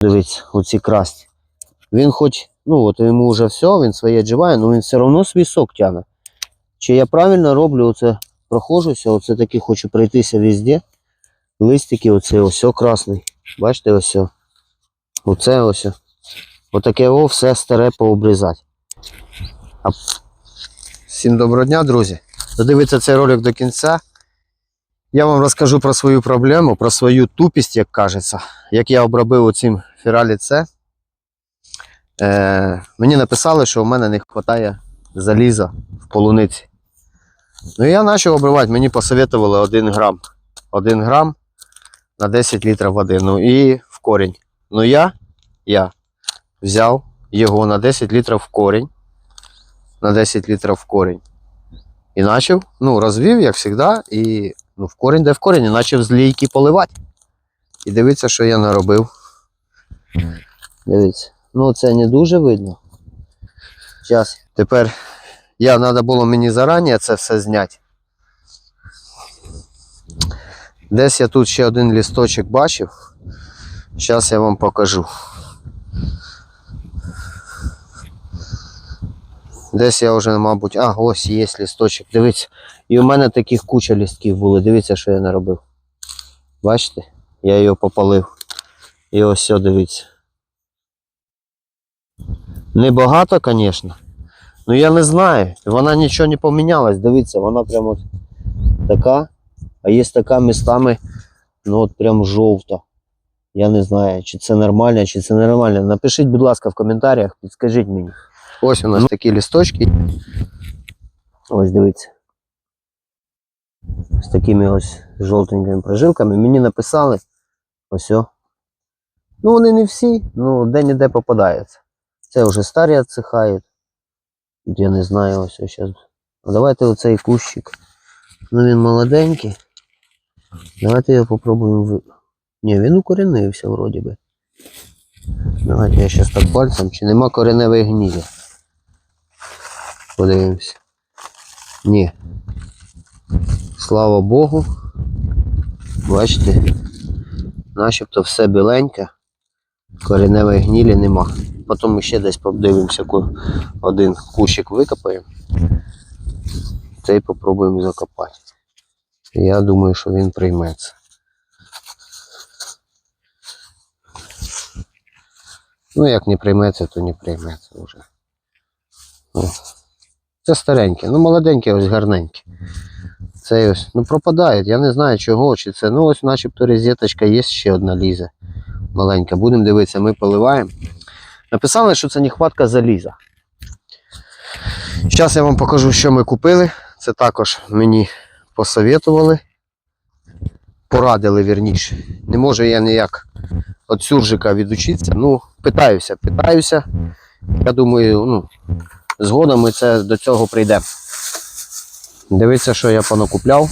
Дивіться, оці красні. Він хоч, ну от йому вже все, він своє дживає, але він все одно свій сок тягне. Чи я правильно роблю оце, прохожуся, оце таки хочу пройтися везде. Листики, оце ось красний. Бачите, ось. Оце ось. Отаке о все старе пообрізати. Всім доброго дня, друзі. Додивіться цей ролик до кінця. Я вам розкажу про свою проблему, про свою тупість, як кажеться, як я обробив оцим фіралі С. Е, мені написали, що в мене не вистачає заліза в полуниці. Ну і я почав обривати, мені посоветували 1 грам. 1 грам на 10 літрів води. Ну і в корінь. Ну я, я взяв його на 10 літрів в корінь. На 10 літрів в корінь. І почав, ну, розвів, як завжди, і ну, в корінь, де в корінь, і почав з лійки поливати. І дивіться, що я наробив. Дивіться. Ну, це не дуже видно. Зараз. Тепер я треба було мені зарані це все зняти. Десь я тут ще один лісточок бачив. Зараз я вам покажу. Десь я вже, мабуть, а, ось є лісточок. Дивіться. І у мене таких куча лістків були. Дивіться, що я наробив. Бачите? Я його попалив. І ось все, дивіться. Небагато, звісно. Ну я не знаю. Вона нічого не помінялась. Дивіться, вона прямо от така. А є така містами, ну от прям жовта. Я не знаю, чи це нормально, чи це нормально. Напишіть, будь ласка, в коментарях, підскажіть мені. Ось у нас такі лісточки. Ось дивіться. З такими ось жовтенькими прожилками. Мені написали. Ось. о. Ну, вони не всі, ну де-не-де попадаються. Це вже старі відсихають. Тут я не знаю, ось зараз. Давайте оцей кущик. Ну він молоденький. Давайте його попробуємо ви. Ні, він укоренився вроді би. Давайте я зараз так пальцем, чи нема кореневої гнилі. Подивимося. Ні. Слава Богу. Бачите, начебто все біленьке. Кореневої гнилі нема. Потім ми ще десь подивимося, один кущик викопаємо. Цей попробуємо закопати. Я думаю, що він прийметься. Ну, як не прийметься, то не прийметься вже. Ну, Це стареньке, ну молоденьке, ось гарненьке. Це ось, ну пропадає, я не знаю чого, чи це. Ну ось начебто розеточка є ще одна лізе. Маленька. Будемо дивитися, ми поливаємо. Написали, що це нехватка заліза. Зараз я вам покажу, що ми купили. Це також мені посоветували. Порадили вірніше. Не можу я ніяк від суржика відучитися. Ну, питаюся, питаюся. Я думаю, ну, згодом ми це, до цього прийдемо. Дивіться, що я понакупляв.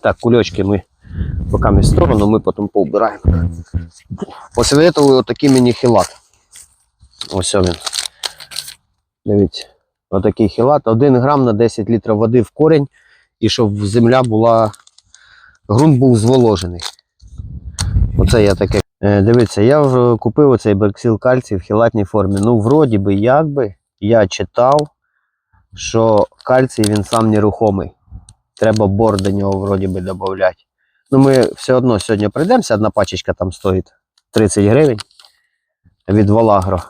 Так, кульочки ми поки ми в сторону, ми потім поубираємо. Посоветували отакий мені хілат. Ось він. Дивіться. Отакий хілат. 1 грам на 10 літрів води в корінь. І щоб земля була. ґрунт був зволожений. Оце я таке. Е, дивіться, я купив оцей берксил кальцій в хілатній формі. Ну, вроді би, як би, я читав, що кальцій він сам нерухомий. Треба бор до нього вроді би додати. Ну, ми все одно сьогодні прийдемося, одна пачечка там стоїть 30 гривень від Волагро.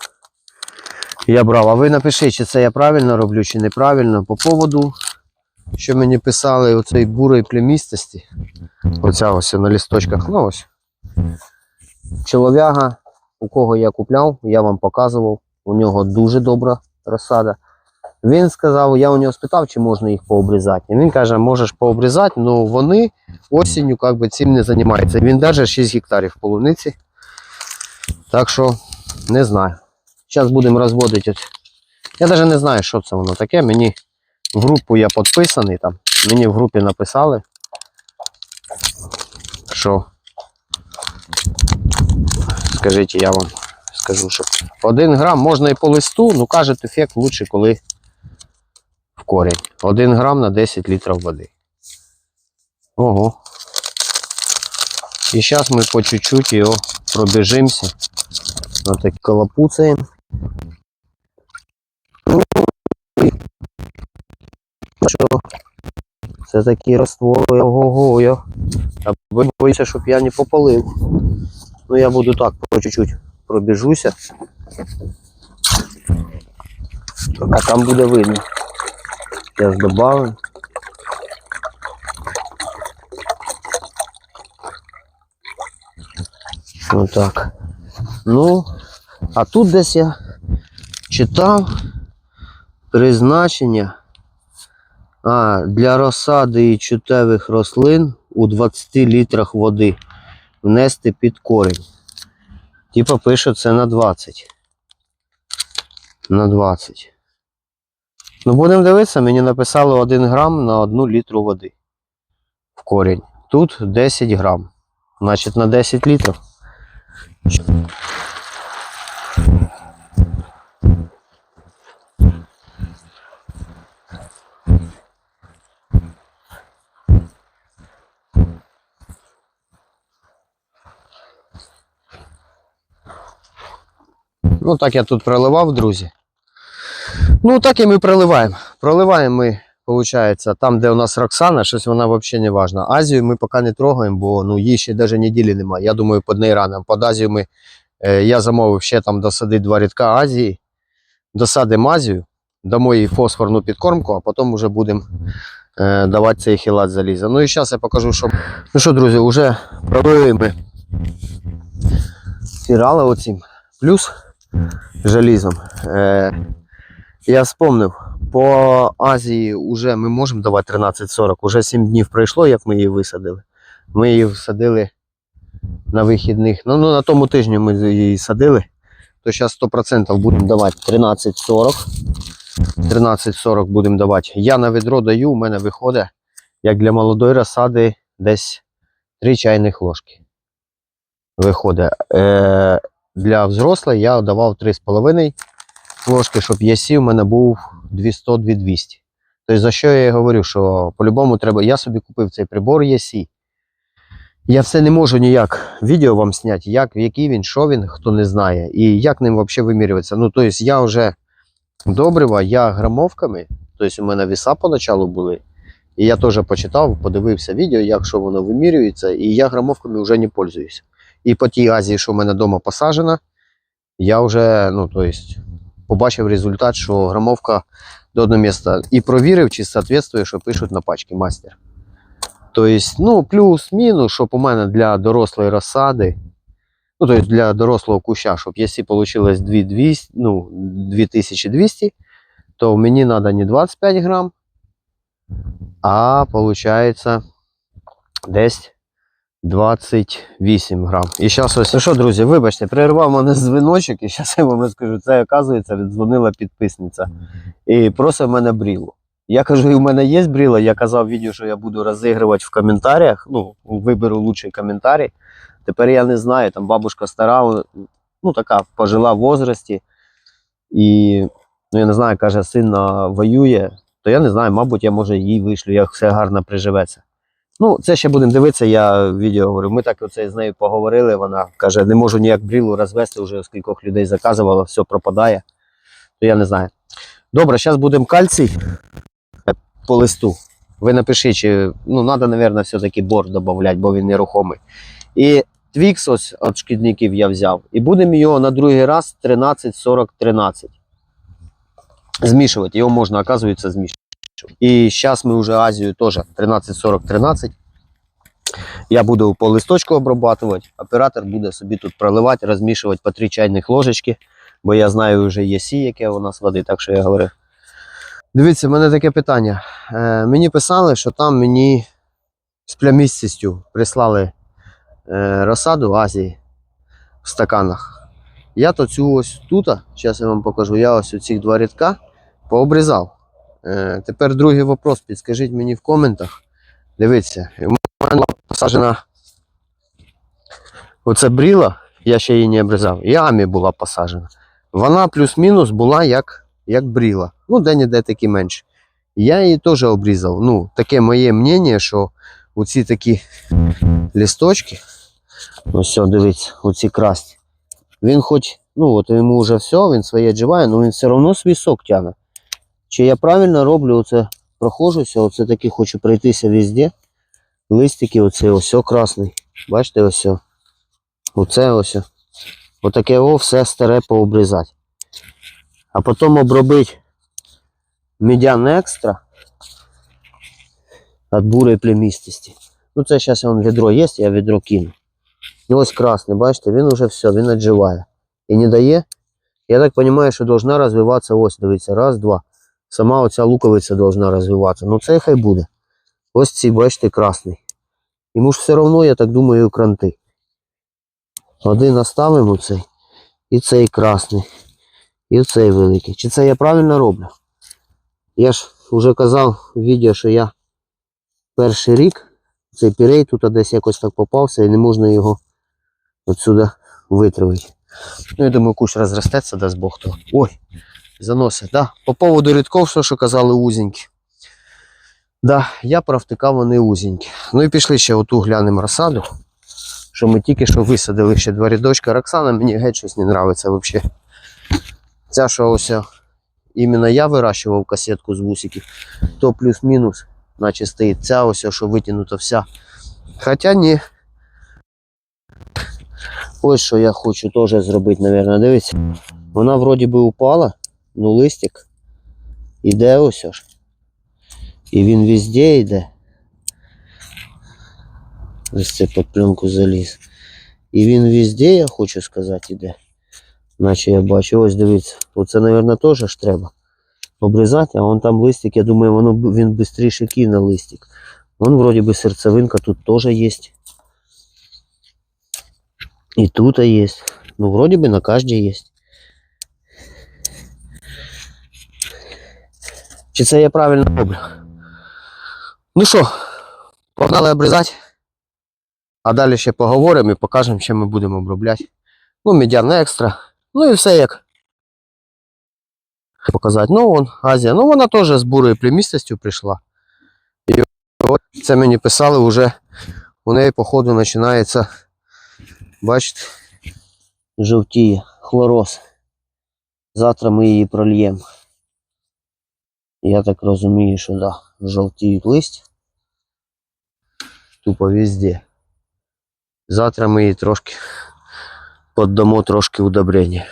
Я брав, а ви напишіть, чи це я правильно роблю, чи неправильно. По поводу, що мені писали оцей бурої племістості. Оця ось на лісточках. Ну ось. Чолов'яга, у кого я купляв, я вам показував. У нього дуже добра розсада. Він сказав, я у нього спитав, чи можна їх пообрізати. Він каже, можеш пообрізати, але вони осінню як би, цим не займаються. Він навіть 6 гектарів полуниці. Так що не знаю. Зараз будемо розводити. Я навіть не знаю, що це воно таке. Мені в групу я підписаний там. Мені в групі написали, що скажіть, я вам скажу, що один грам можна і по листу, ну кажуть, ефект лучше, коли в корінь. Один грам на 10 літрів води. Ого. І зараз ми по чуть-чуть його пробіжимося. Отак колопуцаємо. Ну, і що? Це такі раствори, ого-го, я. Боюся, щоб я не попалив. Ну я буду так по чуть-чуть пробіжуся. А там буде видно. Зараз добавимо. Отак. Ну, а тут десь я читав призначення а, для розсади і чутевих рослин у 20 літрах води внести під корінь. Типа пише це на 20. На 20. Ну, будемо дивитися, мені написали 1 грам на 1 літру води в корінь. Тут 10 грам. Значить на 10 літрів. Ну, так я тут проливав, друзі. Ну, так і ми проливаємо. Проливаємо ми, виходить, там, де у нас Роксана, щось вона взагалі не важна. Азію ми поки не трогаємо, бо ну, їй ще навіть неділі немає. Я думаю, під неї рано. Під Азію ми, е, я замовив ще там досадити два рядка Азії, досадимо Азію, дамо їй фосфорну підкормку, а потім вже будемо е, давати цей хілат заліза. Ну і зараз я покажу, що. Ну що, друзі, вже пролили ми фірали оцім. Плюс желізом. Е, я вспомнив, по Азії вже ми можемо давати 13.40. Уже 7 днів пройшло, як ми її висадили. Ми її всадили на вихідних. Ну, ну на тому тижні ми її садили. То зараз 100% будемо давати 13.40. 13.40 будемо давати. Я на відро даю, у мене виходить, як для молодої розсади, десь 3 чайних ложки. Виходить. Е, для взрослої я давав 3,5 ложки, щоб єсі у мене був 200-2200. Тобто, за що я і говорю, що по-любому треба. Я собі купив цей прибор єсі. Я все не можу ніяк відео вам зняти, як, який він, що він, хто не знає, і як ним взагалі вимірюватися. Ну, тобто, я вже добрива, я грамовками, тобто у мене віса поначалу були. І я теж почитав, подивився відео, як що воно вимірюється, і я грамовками вже не пользуюся. І по тій Азії, що в мене вдома посаджена, я вже ну, то есть, побачив результат, що грамовка до одного місця і провірив, чи соответствує, що пишуть на пачці мастер. Тобто, ну, плюс-мінус, щоб у мене для дорослої розсади, ну, тобто для дорослого куща, щоб якщо вийшло 2200, ну, 2200, то мені треба не 25 грам, а виходить десь 28 грам. І зараз ось. Ну що, друзі, вибачте, перервав мене дзвіночок, і зараз я вам розкажу. Це, оказується, віддзвонила підписниця. І просить мене бріло. Я кажу, і в мене є бріло. Я казав відео, що я буду розігрувати в коментарях. Ну, виберу лучший коментарі. Тепер я не знаю, там бабушка стара, ну така пожила в возрасті. І ну, я не знаю, каже, син воює, то я не знаю, мабуть, я може їй вишлю, як все гарно приживеться. Ну, це ще будемо дивитися, я відео говорю. Ми так оце з нею поговорили. Вона каже, не можу ніяк брілу розвести, вже скількох людей заказувала, все пропадає. То я не знаю. Добре, зараз будемо кальцій по листу. Ви напишіть, чи ну, треба, мабуть, все-таки бор додати, бо він нерухомий. І твікс ось від шкідників я взяв. І будемо його на другий раз 13-40-13. Змішувати. Його можна, оказується, змішувати. І зараз ми вже Азію теж 13-40-13. Я буду по листочку обрабатувати. Оператор буде собі тут проливати, розмішувати по 3 чайних ложечки, бо я знаю вже є сі, яке у нас води, так що я говорю. Дивіться, в мене таке питання. Е, мені писали, що там мені з плямістістю прислали е, розсаду Азії в стаканах. Я то цю ось тут, зараз я вам покажу, я ось ці два рядка пообрізав. Е, тепер другий вопрос. Підскажіть мені в коментах. Дивіться, у мене посаджена оце бріла, я ще її не обрізав, і амі була посаджена. Вона плюс-мінус була як, як бріла. Ну, де-ніде такі менше. Я її теж обрізав. Ну, таке моє мнення, що оці такі лісточки, Ось все, дивіться, оці красні. Він хоч, ну от йому вже все, він своє дживає, але він все одно свій сок тягне. Чи я правильно роблю оце, прохожуся, оце таки хочу пройтися везде. Листики, оце ось красний. Бачите, ось. Оце ось. Отаке о все старе пообрізати. А потім обробити медян екстра від бурої племістості. Ну це зараз вон відро є, я відро кину. І ось красний, бачите, він уже все, він відживає. І не дає. Я так розумію, що должна розвиватися ось, дивіться, раз, два. Сама оця луковиця должна розвиватися. Ну це хай буде. Ось ці, бачите, красний. Йому ж все одно, я так думаю, кранти. Один оставимо цей. І цей красний. І цей великий. Чи це я правильно роблю? Я ж вже казав в відео, що я перший рік цей пірей тут десь якось так попався і не можна його отсюди витравити. Ну, я думаю, кущ розростеться, дасть Бог то. Ой, заносить, да? По поводу рідков, що казали, узенькі. Да, я провтикав вони узенькі. Ну і пішли ще оту глянемо розсаду, що ми тільки що висадили ще два рядочка. Роксана мені геть щось не подобається взагалі. Ця, що ось іменно я вирощував касетку з вусиків, то плюс-мінус, наче стоїть ця ось, що витягнута вся. Хоча ні. Ось що я хочу теж зробити, мабуть. Дивіться. Вона вроді би упала, ну листик іде ось аж. І він везде йде. Ось це під пленку заліз. І він везде, я хочу сказати, іде. Наче я бачу, ось дивіться. Оце, мабуть, теж ж треба обрізати, а вон там листик, я думаю, воно, б- він швидше кине листик. Вон вроді би серцевинка тут теж є. І тут є. Ну, вроді би на кожній є. Чи це я правильно роблю? Ну що, погнали обрізати. А далі ще поговоримо і покажемо, що ми будемо обробляти. Ну, медян екстра. Ну і все як. Показати. Ну, вон, Азія. Ну, вона теж з бурою племістістю прийшла. І от це мені писали вже. У неї, походу, починається. Бачите, жовтіє, хлороз. Завтра ми її прольємо. Я так розумію, що да, жовтіють листя. Тупо везде. Завтра ми її трошки поддамо трошки удобрення.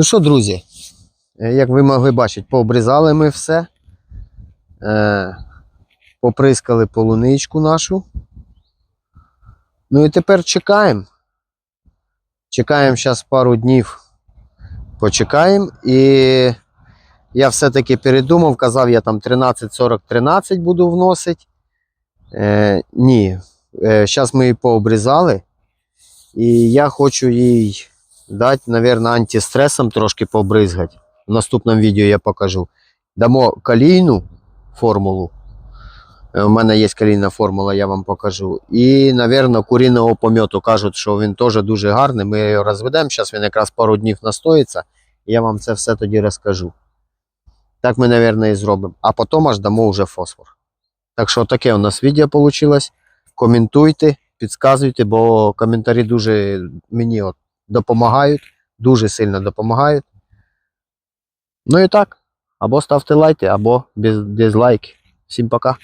Ну що, друзі, е, як ви могли бачити, пообрізали ми все. Е, поприскали полуничку нашу. Ну і тепер чекаємо. Чекаємо зараз пару днів. Почекаємо. І я все-таки передумав, казав, я там 13-40-13 буду вносити. Е, ні. Зараз ми її пообрізали. І я хочу їй дати, мабуть, антистресом трошки побризгати. В наступному відео я покажу. Дамо калійну формулу. Е, У мене є калійна формула, я вам покажу. І, мабуть, куріного помьоту кажуть, що він теж дуже гарний. Ми його розведемо. Зараз він якраз пару днів настоїться. Я вам це все тоді розкажу. Так ми, мабуть, і зробимо. А потім аж дамо вже фосфор. Так що таке у нас відео вийшло. Коментуйте, підказуйте, бо коментарі дуже мені от допомагають, дуже сильно допомагають. Ну і так, або ставте лайки, або дизлайки. Всім пока.